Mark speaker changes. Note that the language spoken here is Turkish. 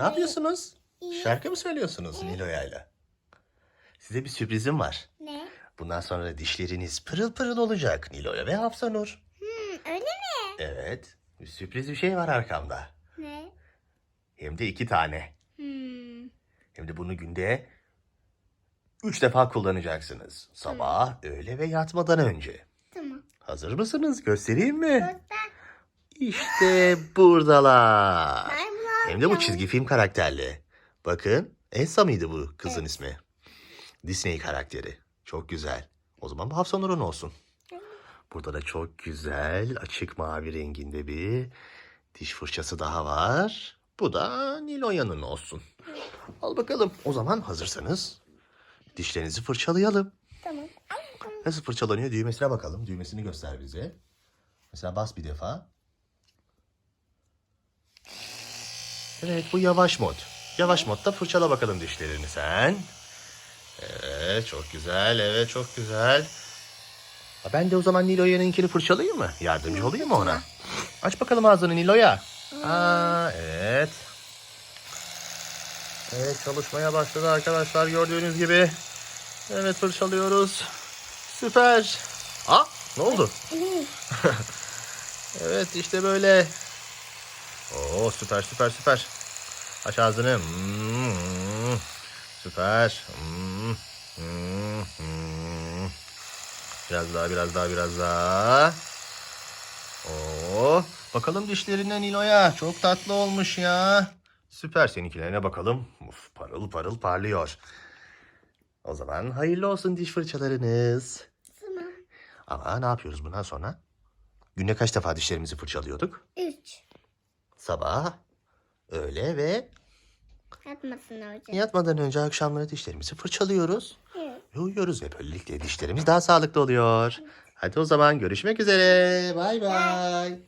Speaker 1: Ne yapıyorsunuz? Şarkı mı söylüyorsunuz Nilo'ya'yla? Size bir sürprizim var.
Speaker 2: Ne?
Speaker 1: Bundan sonra dişleriniz pırıl pırıl olacak Nilo'ya ve Hafsanur.
Speaker 2: Hmm, öyle mi?
Speaker 1: Evet, bir sürpriz bir şey var arkamda.
Speaker 2: Ne?
Speaker 1: Hem de iki tane.
Speaker 2: Hmm.
Speaker 1: Hem de bunu günde üç defa kullanacaksınız. Sabah, öğle ve yatmadan önce.
Speaker 2: Tamam.
Speaker 1: Hazır mısınız? Göstereyim mi?
Speaker 2: Göster.
Speaker 1: İşte buradalar. Hem de bu çizgi film karakterli. Bakın Elsa mıydı bu kızın
Speaker 2: Evet.
Speaker 1: ismi? Disney karakteri. Çok güzel. O zaman bu Hafsanur'un olsun. Burada da çok güzel açık mavi renginde bir diş fırçası daha var. Bu da Niloya'nın olsun. Al bakalım. O zaman hazırsanız dişlerinizi fırçalayalım.
Speaker 2: Tamam.
Speaker 1: Nasıl fırçalanıyor? Düğmesine bakalım. Düğmesini göster bize. Mesela bas bir defa. Evet bu yavaş mod. Yavaş modda fırçala bakalım dişlerini sen. Evet çok güzel. Evet çok güzel. Ben de o zaman Nilo'ya'nınkini fırçalayayım mı? Yardımcı olayım mı ona? Aç bakalım ağzını Nilo'ya. Aa, evet. Evet çalışmaya başladı arkadaşlar gördüğünüz gibi. Evet fırçalıyoruz. Süper. Aa ne oldu? evet işte böyle. Oo süper süper süper. Aç ağzını. Hmm, süper. Hmm, hmm, hmm. Biraz daha biraz daha biraz daha. Oo, bakalım dişlerine Nilo'ya. Çok tatlı olmuş ya. Süper seninkilerine bakalım. Uf, parıl parıl parlıyor. O zaman hayırlı olsun diş fırçalarınız.
Speaker 2: Tamam.
Speaker 1: Ama ne yapıyoruz bundan sonra? Günde kaç defa dişlerimizi fırçalıyorduk?
Speaker 2: Üç.
Speaker 1: Sabah, öğle ve
Speaker 2: Yatmasın hocam.
Speaker 1: yatmadan önce akşamları dişlerimizi fırçalıyoruz.
Speaker 2: Evet.
Speaker 1: Ve uyuyoruz ve böylelikle dişlerimiz daha sağlıklı oluyor. Hadi o zaman görüşmek üzere. Bay bay.